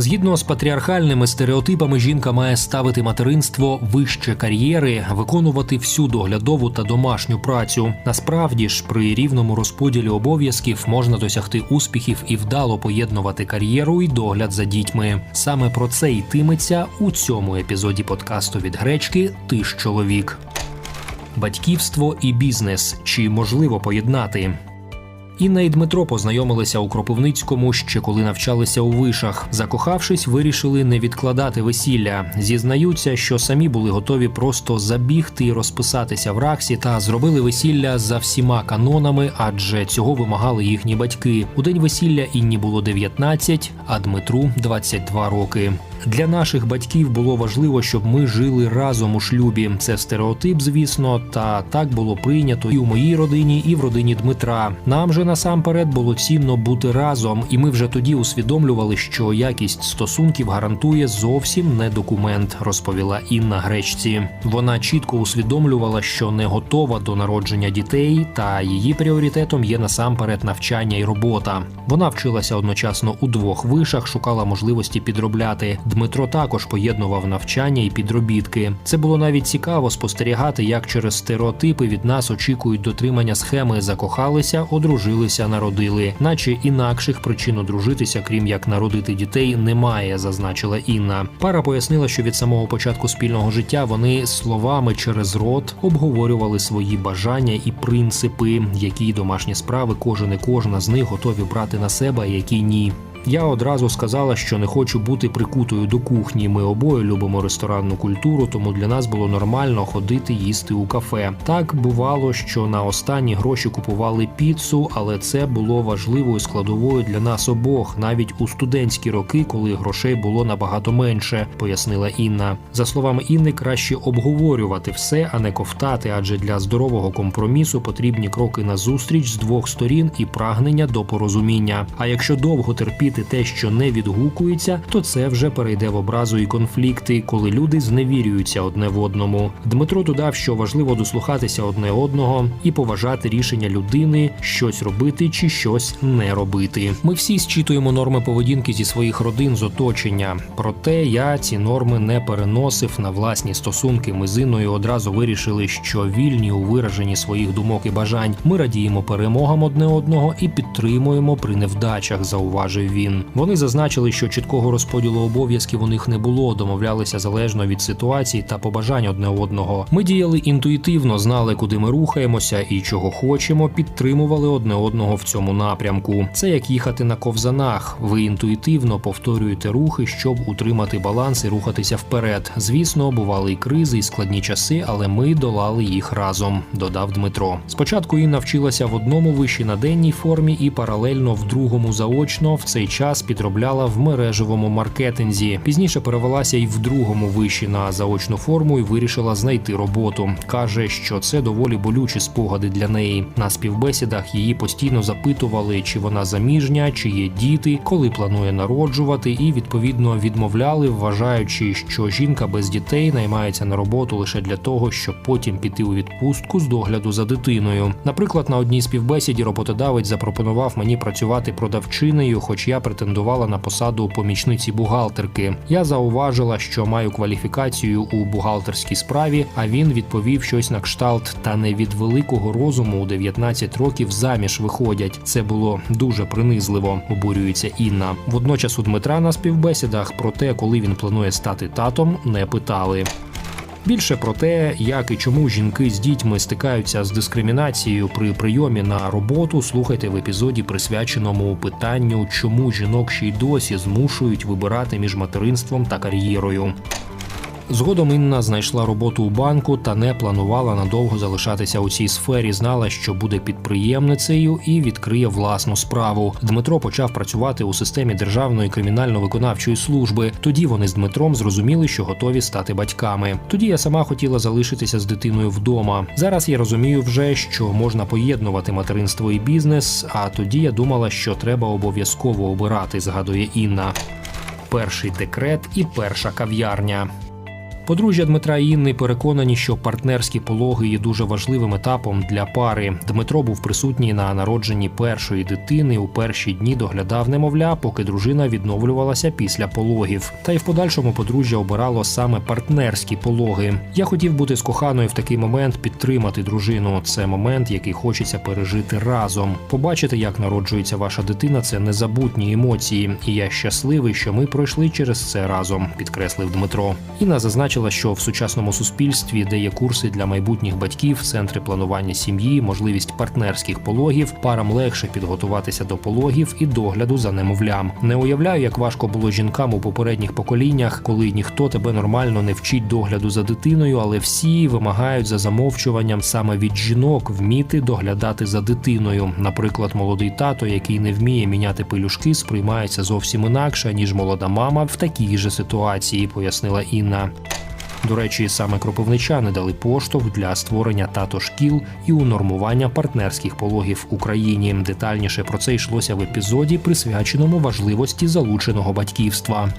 Згідно з патріархальними стереотипами, жінка має ставити материнство вище кар'єри, виконувати всю доглядову та домашню працю. Насправді ж, при рівному розподілі обов'язків можна досягти успіхів і вдало поєднувати кар'єру і догляд за дітьми. Саме про це йтиметься у цьому епізоді подкасту від гречки Ти ж чоловік. Батьківство і бізнес чи можливо поєднати? Інна і Дмитро познайомилися у Кропивницькому ще коли навчалися у вишах. Закохавшись, вирішили не відкладати весілля. Зізнаються, що самі були готові просто забігти і розписатися в раксі та зробили весілля за всіма канонами, адже цього вимагали їхні батьки. У день весілля Інні було 19, а Дмитру 22 роки. Для наших батьків було важливо, щоб ми жили разом у шлюбі. Це стереотип, звісно, та так було прийнято і у моїй родині, і в родині Дмитра. Нам же насамперед було цінно бути разом, і ми вже тоді усвідомлювали, що якість стосунків гарантує зовсім не документ, розповіла Інна Гречці. Вона чітко усвідомлювала, що не готова до народження дітей, та її пріоритетом є насамперед навчання і робота. Вона вчилася одночасно у двох вишах, шукала можливості підробляти. Дмитро також поєднував навчання і підробітки. Це було навіть цікаво спостерігати, як через стереотипи від нас очікують дотримання схеми закохалися, одружилися, народили, наче інакших причин одружитися, крім як народити дітей, немає, зазначила Інна. Пара пояснила, що від самого початку спільного життя вони словами через рот обговорювали свої бажання і принципи, які домашні справи кожен і кожна з них готові брати на себе, а які ні. Я одразу сказала, що не хочу бути прикутою до кухні. Ми обоє любимо ресторанну культуру, тому для нас було нормально ходити їсти у кафе. Так бувало, що на останні гроші купували піцу, але це було важливою складовою для нас обох, навіть у студентські роки, коли грошей було набагато менше, пояснила Інна. За словами Інни, краще обговорювати все, а не ковтати, адже для здорового компромісу потрібні кроки назустріч з двох сторін і прагнення до порозуміння. А якщо довго терпіти те, що не відгукується, то це вже перейде в образу і конфлікти, коли люди зневірюються одне в одному. Дмитро додав, що важливо дослухатися одне одного і поважати рішення людини, щось робити чи щось не робити. Ми всі зчитуємо норми поведінки зі своїх родин з оточення. Проте я ці норми не переносив на власні стосунки. Ми з Інною одразу вирішили, що вільні у вираженні своїх думок і бажань. Ми радіємо перемогам одне одного і підтримуємо при невдачах. Зауважив він. Вони зазначили, що чіткого розподілу обов'язків у них не було, домовлялися залежно від ситуації та побажань одне одного. Ми діяли інтуїтивно, знали, куди ми рухаємося і чого хочемо, підтримували одне одного в цьому напрямку. Це як їхати на ковзанах. Ви інтуїтивно повторюєте рухи, щоб утримати баланс і рухатися вперед. Звісно, бували і кризи, і складні часи, але ми долали їх разом. Додав Дмитро. Спочатку Інна вчилася в одному виші на денній формі і паралельно в другому заочно в цей час підробляла в мережевому маркетинзі. Пізніше перевелася й в другому виші на заочну форму і вирішила знайти роботу. каже, що це доволі болючі спогади для неї. На співбесідах її постійно запитували, чи вона заміжня, чи є діти, коли планує народжувати, і відповідно відмовляли, вважаючи, що жінка без дітей наймається на роботу лише для того, щоб потім піти у відпустку з догляду за дитиною. Наприклад, на одній співбесіді роботодавець запропонував мені працювати продавчинею, хоч я претендувала на посаду помічниці бухгалтерки. Я зауважила, що маю кваліфікацію у бухгалтерській справі. А він відповів щось на кшталт, та не від великого розуму у 19 років заміж виходять. Це було дуже принизливо. Обурюється Інна. Водночас у Дмитра на співбесідах про те, коли він планує стати татом, не питали. Більше про те, як і чому жінки з дітьми стикаються з дискримінацією при прийомі на роботу, слухайте в епізоді, присвяченому питанню, чому жінок ще й досі змушують вибирати між материнством та кар'єрою. Згодом Інна знайшла роботу у банку та не планувала надовго залишатися у цій сфері. Знала, що буде підприємницею і відкриє власну справу. Дмитро почав працювати у системі Державної кримінально-виконавчої служби. Тоді вони з Дмитром зрозуміли, що готові стати батьками. Тоді я сама хотіла залишитися з дитиною вдома. Зараз я розумію вже, що можна поєднувати материнство і бізнес. А тоді я думала, що треба обов'язково обирати. Згадує Інна. Перший декрет і перша кав'ярня. Подружжя Дмитра і Інни переконані, що партнерські пологи є дуже важливим етапом для пари. Дмитро був присутній на народженні першої дитини. У перші дні доглядав немовля, поки дружина відновлювалася після пологів. Та й в подальшому подружжя обирало саме партнерські пологи. Я хотів бути з коханою в такий момент, підтримати дружину. Це момент, який хочеться пережити разом. Побачити, як народжується ваша дитина, це незабутні емоції. І я щасливий, що ми пройшли через це разом, підкреслив Дмитро. Інна зазначила, що в сучасному суспільстві, де є курси для майбутніх батьків, центри планування сім'ї, можливість партнерських пологів, парам легше підготуватися до пологів і догляду за немовлям. Не уявляю, як важко було жінкам у попередніх поколіннях, коли ніхто тебе нормально не вчить догляду за дитиною, але всі вимагають за замовчуванням саме від жінок вміти доглядати за дитиною. Наприклад, молодий тато, який не вміє міняти пелюшки, сприймається зовсім інакше ніж молода мама в такій же ситуації, пояснила Інна. До речі, саме кропивничани дали поштовх для створення тато шкіл і унормування партнерських пологів в Україні. Детальніше про це йшлося в епізоді, присвяченому важливості залученого батьківства.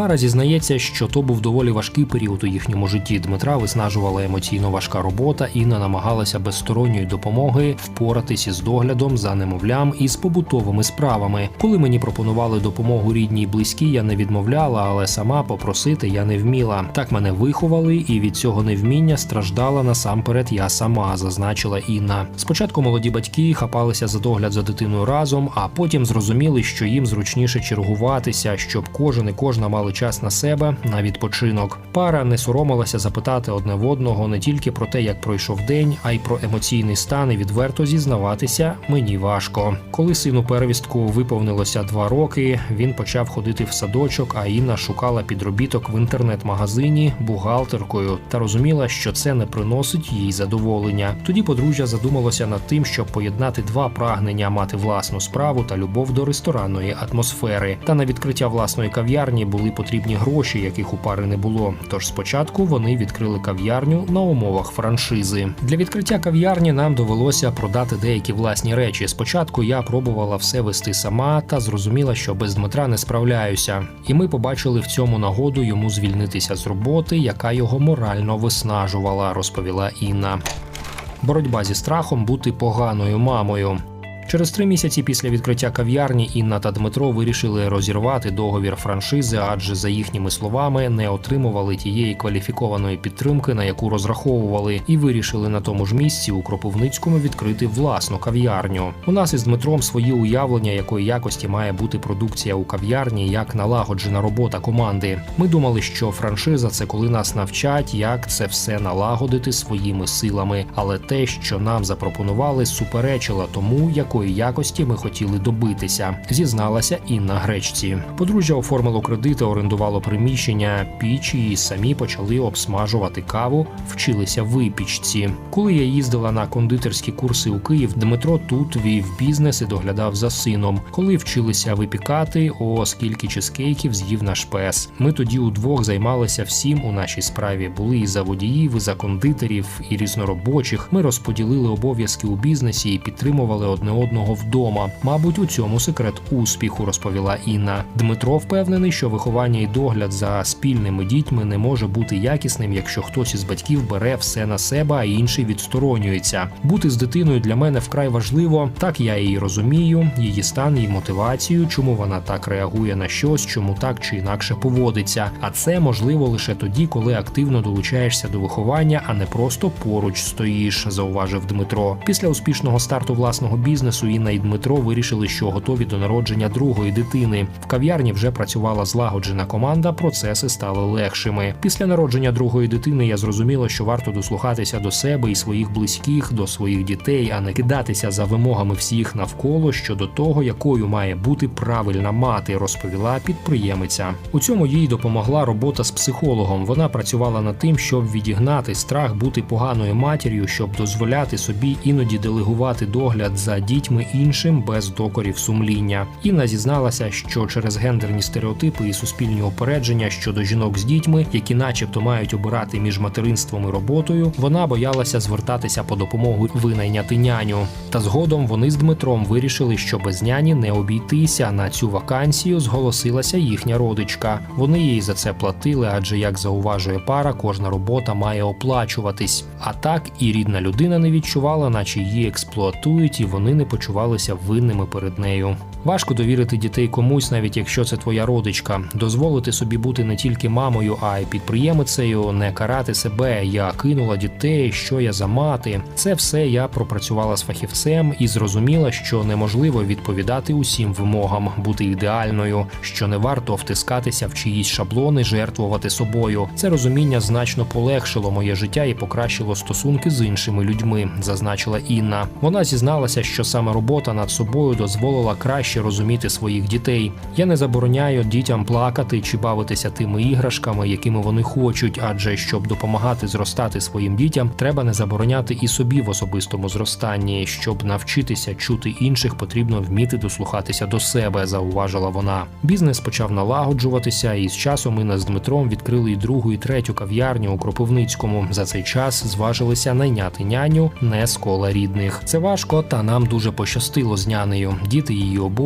Пара зізнається, що то був доволі важкий період у їхньому житті. Дмитра виснажувала емоційно важка робота. Інна намагалася без сторонньої допомоги впоратись із доглядом за немовлям і з побутовими справами. Коли мені пропонували допомогу рідній і близькі, я не відмовляла, але сама попросити я не вміла. Так мене виховали, і від цього невміння страждала насамперед я сама, зазначила Інна. Спочатку молоді батьки хапалися за догляд за дитиною разом, а потім зрозуміли, що їм зручніше чергуватися, щоб кожен і кожна мали час на себе на відпочинок. Пара не соромилася запитати одне в одного не тільки про те, як пройшов день, а й про емоційний стан і відверто зізнаватися мені важко. Коли сину первістку виповнилося два роки, він почав ходити в садочок, а Інна шукала підробіток в інтернет-магазині бухгалтеркою та розуміла, що це не приносить їй задоволення. Тоді подружжя задумалося над тим, щоб поєднати два прагнення мати власну справу та любов до ресторанної атмосфери. Та на відкриття власної кав'ярні були потрібні гроші, яких у пари не було. Тож спочатку вони відкрили кав'ярню на умовах франшизи. Для відкриття кав'ярні нам довелося продати деякі власні речі. Спочатку я пробувала все вести сама та зрозуміла, що без Дмитра не справляюся. І ми побачили в цьому нагоду йому звільнитися з роботи, яка його морально виснажувала, розповіла Інна. Боротьба зі страхом бути поганою мамою. Через три місяці після відкриття кав'ярні Інна та Дмитро вирішили розірвати договір франшизи, адже за їхніми словами не отримували тієї кваліфікованої підтримки, на яку розраховували, і вирішили на тому ж місці у Кропивницькому відкрити власну кав'ярню. У нас із Дмитром свої уявлення, якої якості має бути продукція у кав'ярні, як налагоджена робота команди. Ми думали, що франшиза це коли нас навчать, як це все налагодити своїми силами. Але те, що нам запропонували, суперечило тому, якої якості ми хотіли добитися, зізналася Інна Гречці. Подружжя оформило кредити, орендувало приміщення, пічі і самі почали обсмажувати каву, вчилися випічці. Коли я їздила на кондитерські курси у Київ, Дмитро тут вів бізнес і доглядав за сином. Коли вчилися випікати, о скільки чизкейків з'їв наш пес. Ми тоді удвох займалися всім у нашій справі. Були і за водіїв, і за кондитерів, і різноробочих. Ми розподілили обов'язки у бізнесі і підтримували одне одного вдома. Мабуть, у цьому секрет успіху, розповіла Інна. Дмитро впевнений, що виховання і догляд за спільними дітьми не може бути якісним, якщо хтось із батьків бере все на себе, а інший відсторонюється. Бути з дитиною для мене вкрай важливо. Так я її розумію, її стан, її мотивацію, чому вона так реагує на щось, чому так чи інакше поводиться. А це можливо лише тоді, коли активно долучаєшся до виховання, а не просто поруч стоїш, зауважив Дмитро. Після успішного старту власного бізнесу Інна і Дмитро вирішили, що готові до народження другої дитини. В кав'ярні вже працювала злагоджена команда, процеси стали легшими. Після народження другої дитини я зрозуміла, що варто дослухатися до себе і своїх близьких, до своїх дітей, а не кидатися за вимогами всіх навколо щодо того, якою має бути правильна мати, розповіла підприємиця. У цьому їй допомогла робота з психологом. Вона працювала над тим, щоб відігнати страх бути поганою матір'ю, щоб дозволяти собі іноді делегувати догляд за дітьми дітьми іншим без докорів сумління. Інна зізналася, що через гендерні стереотипи і суспільні опередження щодо жінок з дітьми, які, начебто, мають обирати між материнством і роботою, вона боялася звертатися по допомогу винайняти няню. Та згодом вони з Дмитром вирішили, що без няні не обійтися. На цю вакансію зголосилася їхня родичка. Вони їй за це платили, адже як зауважує пара, кожна робота має оплачуватись. А так і рідна людина не відчувала, наче її експлуатують, і вони не почувалися винними перед нею. Важко довірити дітей комусь, навіть якщо це твоя родичка. Дозволити собі бути не тільки мамою, а й підприємицею, не карати себе. Я кинула дітей, що я за мати. Це все я пропрацювала з фахівцем і зрозуміла, що неможливо відповідати усім вимогам, бути ідеальною, що не варто втискатися в чиїсь шаблони, жертвувати собою. Це розуміння значно полегшило моє життя і покращило стосунки з іншими людьми, зазначила Інна. Вона зізналася, що саме робота над собою дозволила краще розуміти своїх дітей. Я не забороняю дітям плакати чи бавитися тими іграшками, якими вони хочуть, адже щоб допомагати зростати своїм дітям, треба не забороняти і собі в особистому зростанні. Щоб навчитися чути інших, потрібно вміти дослухатися до себе, зауважила вона. Бізнес почав налагоджуватися, і з часом Інна з Дмитром відкрили і другу, і третю кав'ярню у Кропивницькому. За цей час зважилися найняти няню не з кола рідних. Це важко, та нам дуже пощастило з нянею. Діти її обожнюють,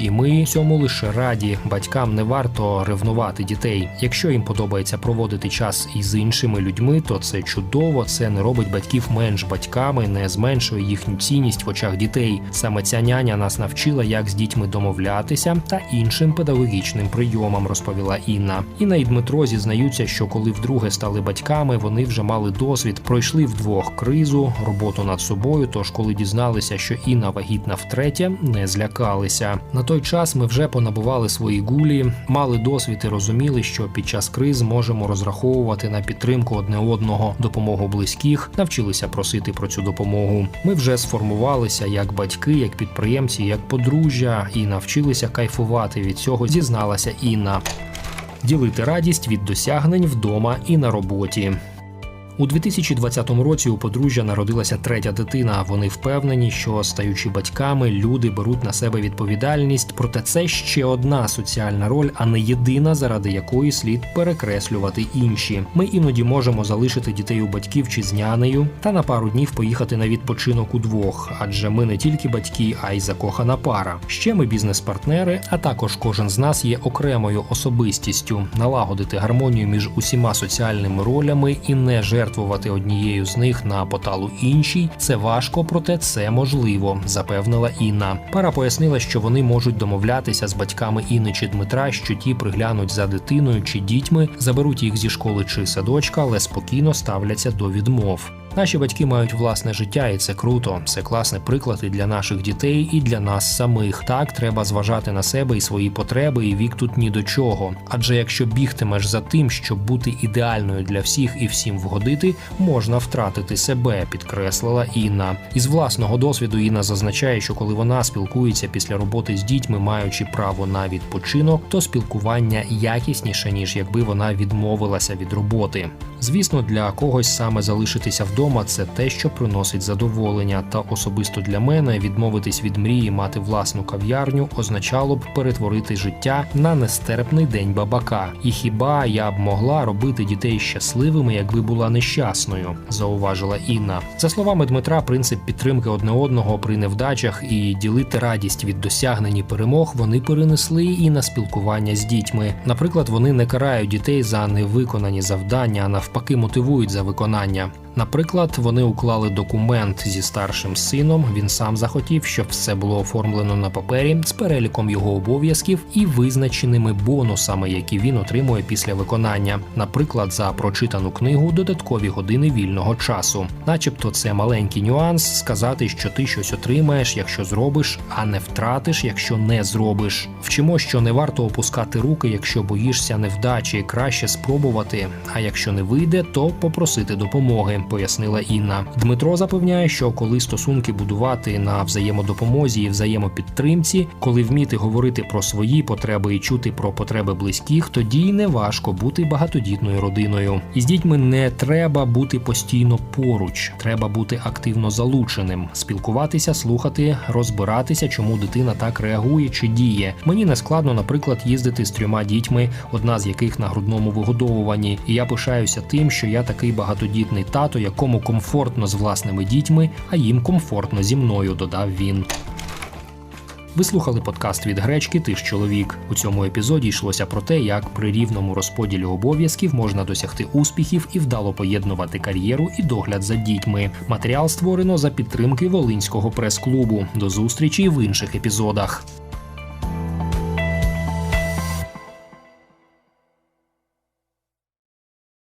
і ми цьому лише раді. Батькам не варто ревнувати дітей. Якщо їм подобається проводити час із іншими людьми, то це чудово. Це не робить батьків менш батьками, не зменшує їхню цінність в очах дітей. Саме ця няня нас навчила, як з дітьми домовлятися та іншим педагогічним прийомам, розповіла Інна. Інна і Дмитро зізнаються, що коли вдруге стали батьками, вони вже мали досвід, пройшли вдвох кризу, роботу над собою. Тож, коли дізналися, що Інна вагітна втретє, не злякалися. На той час ми вже понабували свої гулі, мали досвід і розуміли, що під час криз можемо розраховувати на підтримку одне одного, допомогу близьких, навчилися просити про цю допомогу. Ми вже сформувалися як батьки, як підприємці, як подружжя, і навчилися кайфувати від цього. Зізналася Інна. Ділити радість від досягнень вдома і на роботі. У 2020 році у подружжя народилася третя дитина. Вони впевнені, що стаючи батьками, люди беруть на себе відповідальність. Проте це ще одна соціальна роль, а не єдина, заради якої слід перекреслювати інші. Ми іноді можемо залишити дітей у батьків чи з нянею, та на пару днів поїхати на відпочинок удвох, адже ми не тільки батьки, а й закохана пара. Ще ми бізнес-партнери, а також кожен з нас є окремою особистістю. Налагодити гармонію між усіма соціальними ролями і не жертвувати однією з них на поталу іншій це важко, проте це можливо, запевнила Інна. Пара пояснила, що вони можуть домовлятися з батьками Інни чи Дмитра, що ті приглянуть за дитиною чи дітьми, заберуть їх зі школи чи садочка, але спокійно ставляться до відмов. Наші батьки мають власне життя, і це круто. Це класний приклад і для наших дітей, і для нас самих. Так треба зважати на себе і свої потреби, і вік тут ні до чого. Адже якщо бігтимеш за тим, щоб бути ідеальною для всіх і всім вгодити, можна втратити себе, підкреслила Інна. Із власного досвіду Інна зазначає, що коли вона спілкується після роботи з дітьми, маючи право на відпочинок, то спілкування якісніше ніж якби вона відмовилася від роботи. Звісно, для когось саме залишитися вдома це те, що приносить задоволення. Та особисто для мене відмовитись від мрії мати власну кав'ярню означало б перетворити життя на нестерпний день бабака. І хіба я б могла робити дітей щасливими, якби була нещасною, зауважила Інна. За словами Дмитра, принцип підтримки одне одного при невдачах і ділити радість від досягнені перемог вони перенесли і на спілкування з дітьми. Наприклад, вони не карають дітей за невиконані завдання, а навпаки мотивують за виконання. Наприклад, вони уклали документ зі старшим сином. Він сам захотів, щоб все було оформлено на папері з переліком його обов'язків і визначеними бонусами, які він отримує після виконання. Наприклад, за прочитану книгу додаткові години вільного часу. Начебто, це маленький нюанс сказати, що ти щось отримаєш, якщо зробиш, а не втратиш, якщо не зробиш. Вчимо, що не варто опускати руки, якщо боїшся невдачі, краще спробувати. А якщо не вийде, то попросити допомоги. Пояснила Інна. Дмитро запевняє, що коли стосунки будувати на взаємодопомозі і взаємопідтримці, коли вміти говорити про свої потреби і чути про потреби близьких, тоді й не важко бути багатодітною родиною. І з дітьми не треба бути постійно поруч, треба бути активно залученим, спілкуватися, слухати, розбиратися, чому дитина так реагує чи діє. Мені не складно, наприклад, їздити з трьома дітьми, одна з яких на грудному вигодовуванні. І я пишаюся тим, що я такий багатодітний тато, якому комфортно з власними дітьми, а їм комфортно зі мною, додав він. Ви слухали подкаст від гречки Ти ж чоловік. У цьому епізоді йшлося про те, як при рівному розподілі обов'язків можна досягти успіхів і вдало поєднувати кар'єру і догляд за дітьми. Матеріал створено за підтримки Волинського прес-клубу. До зустрічі в інших епізодах.